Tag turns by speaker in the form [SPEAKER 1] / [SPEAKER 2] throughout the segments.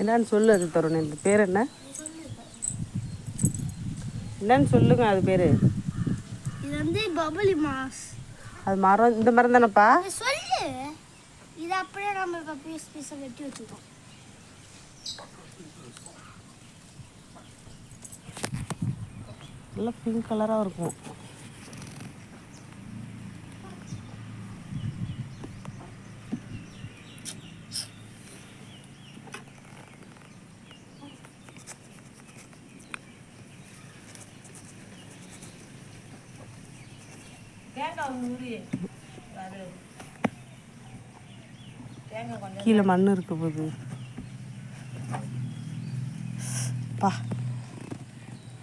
[SPEAKER 1] என்னன்னு சொல்லு அது தருண் இந்த பேர் என்ன? என்னன்னு சொல்லுங்க அது பேர்.
[SPEAKER 2] இது வந்து பபுளி மாஸ்.
[SPEAKER 1] அது மரம் இந்த மரம் தானேப்பா?
[SPEAKER 2] சொல்லு. இது அப்படியே நம்ம இப்போ பீஸ் பீஸை வெட்டி வச்சுருக்கோம்
[SPEAKER 1] நல்லா பிங்க் கலராக இருக்கும். கீழே மண் இருக்க போகுது. பா.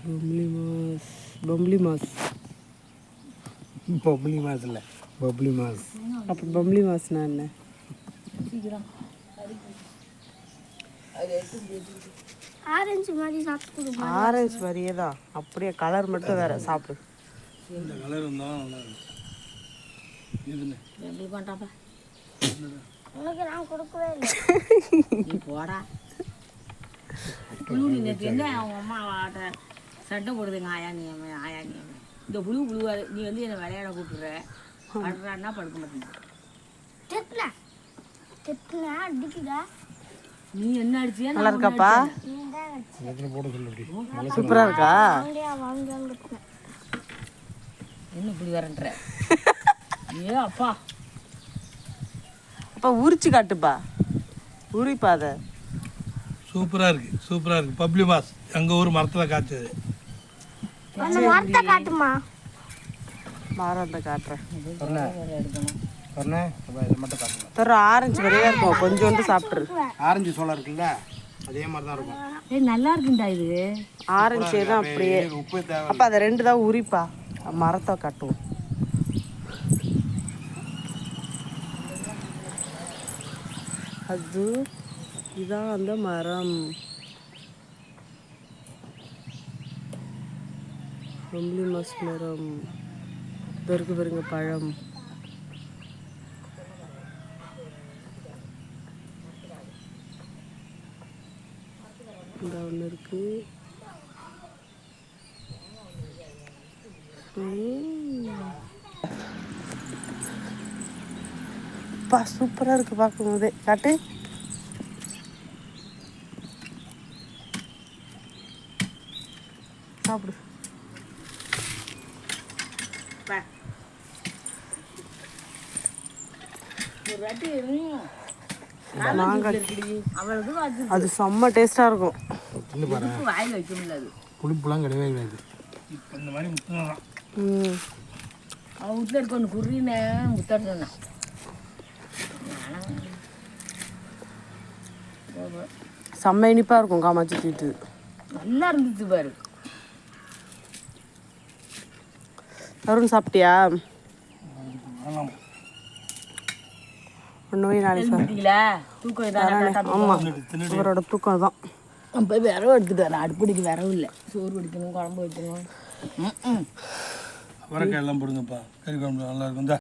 [SPEAKER 1] பொம்பளி மாஸ் பொம்பளி மாஸ்
[SPEAKER 3] பப்ளி மாஸ் இல்லை பப்ளி மாஸ்
[SPEAKER 1] அப்போ பொம்பளி மாஸ்னா என்ன
[SPEAKER 2] ஆரஞ்சு மாதிரி சாப்பிட்டு
[SPEAKER 1] ஆரஞ்சு மாதிரியே தான் அப்படியே கலர் மட்டும் வேற சாப்பிடு.
[SPEAKER 3] இந்த கலர் இருந்தால் நல்லா இருக்கும் இதுன்னு
[SPEAKER 4] எங்களுக்கு வேண்டாப்பா
[SPEAKER 2] உனக்கு நான் கொடுக்கவே இல்லை.
[SPEAKER 4] நீ போடா. புழு நேற்று என்ன அவங்க அம்மா ஆட்ட சட்டை போடுதுங்க ஆயா நியம ஆயா நியம இந்த புழு புழுவா நீ வந்து என்னை விளையாட கூப்பிடுற. படுறான்னா படுக்க மாட்டேங்க
[SPEAKER 2] திட்டுல திட்டுனா அடிக்குதா?
[SPEAKER 4] நீ என்ன அடிச்சியா
[SPEAKER 1] நல்லா இருக்காப்பா?
[SPEAKER 2] நீ தான்
[SPEAKER 3] எத்தனை போட சொல்லு அப்படி.
[SPEAKER 1] சூப்பரா இருக்கா?
[SPEAKER 4] என்ன இப்படி வரன்ற ஏ அப்பா.
[SPEAKER 1] அப்பா உரிச்சு காட்டுப்பா. உரிப்பா அதை.
[SPEAKER 3] சூப்பராக இருக்குது சூப்பராக இருக்குது பப்ளி மாஸ் எங்கள் ஊர் மரத்தில் காய்ச்சது.
[SPEAKER 2] அந்த மரத்தை காட்டுமா?
[SPEAKER 1] மரத்தை காட்டுறேன். தர ஆரஞ்சு மாதிரியே இருக்கும். கொஞ்சோண்டு சாப்பிட்ரு
[SPEAKER 3] ஆரஞ்சு சோளம் இருக்குல்ல அதே மாதிரி தான் இருக்கும்.
[SPEAKER 4] ஏய் நல்லா இருக்குண்டா இது.
[SPEAKER 1] ஆரஞ்சே தான் அப்படியே.
[SPEAKER 3] உப்பு தேவை
[SPEAKER 1] அப்பா அதை ரெண்டு தான் உரிப்பா. மரத்தை காட்டுவோம். அது இதான் அந்த மரம். ரொம்பலி மாஸ் மரம். இதோ பெருங்க பழம். இந்த ஒன்று இருக்குது பா சூப்பராக இருக்கு பார்க்கும்போதே. காட்டு. சாப்பிடு.
[SPEAKER 4] அது
[SPEAKER 1] அது செம்ம டேஸ்ட்டாக இருக்கும்.
[SPEAKER 3] புளிப்புலாம் கிடையவே கிடையாது. இப்போ இந்த மாதிரி
[SPEAKER 4] ஒன்று குறின்னு முத்தாட்டு சொன்னான்
[SPEAKER 1] செம்ம இனிப்பாக இருக்கும் காமாட்சி தீட்டு
[SPEAKER 4] நல்லா இருந்துச்சு பாரு.
[SPEAKER 1] தருண் சாப்பிட்டியா? ஒன்று போய் நாளைக்கு சார். ஆமாம் இவரோட தூக்கம் தான்
[SPEAKER 4] போய் விரவு எடுத்துட்டு வரேன். அடுப்படிக்கு விரவு இல்லை. சோறு வைக்கணும் குழம்பு வைக்கணும். ம்
[SPEAKER 3] எல்லாம் போடுங்கப்பா. கறி குழம்பு நல்லா இருக்கும். இந்த